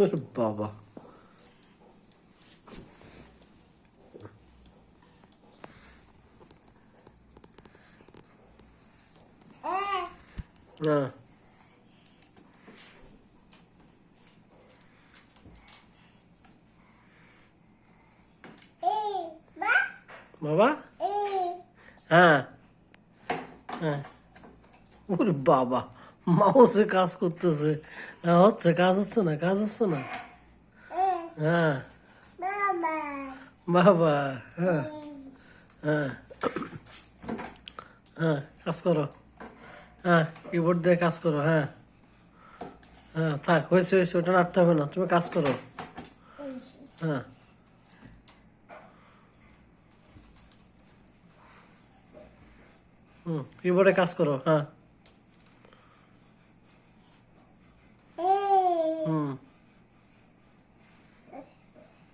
ওরে বাবা হ্যাঁ বাবা হ্যাঁ হ্যাঁ ওরে বাবা মাউসে কাজ করতেছে হ্যাঁ, হচ্ছে কাজ হচ্ছে না কাজ হচ্ছে না হ্যাঁ বাবা হ্যাঁ হ্যাঁ হ্যাঁ কাজ করো হ্যাঁ কিবোর্ড দিয়ে কাজ করো হ্যাঁ হ্যাঁ থাক হয়েছে হয়েছে ওটা নাড়তে হবে না তুমি কাজ করো হ্যাঁ হুম কিবোর্ডে কাজ করো হ্যাঁ হুম হুম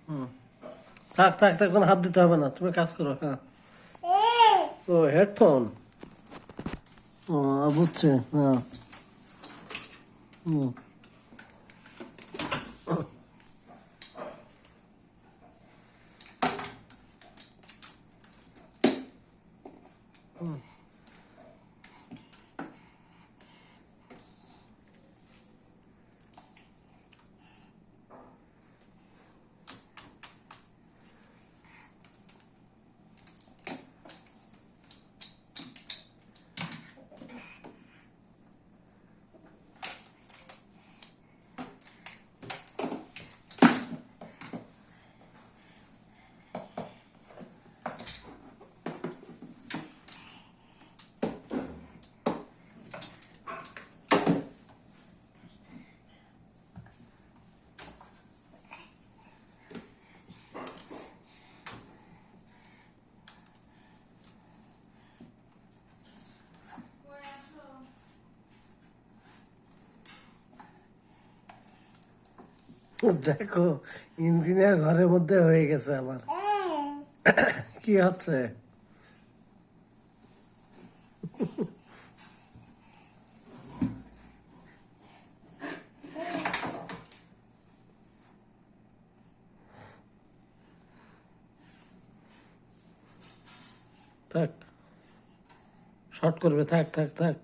থাক থাক থাক, কোনো হাত দিতে হবে না। তুমি কাজ করো হ্যাঁ। ও, হেডফোন? ও, বুঝছি হ্যাঁ। হুম। দেখো ইঞ্জিনিয়ার ঘরের মধ্যে হয়ে গেছে আমার। কি হচ্ছে? থাক শর্ট করবে, থাক থাক থাক।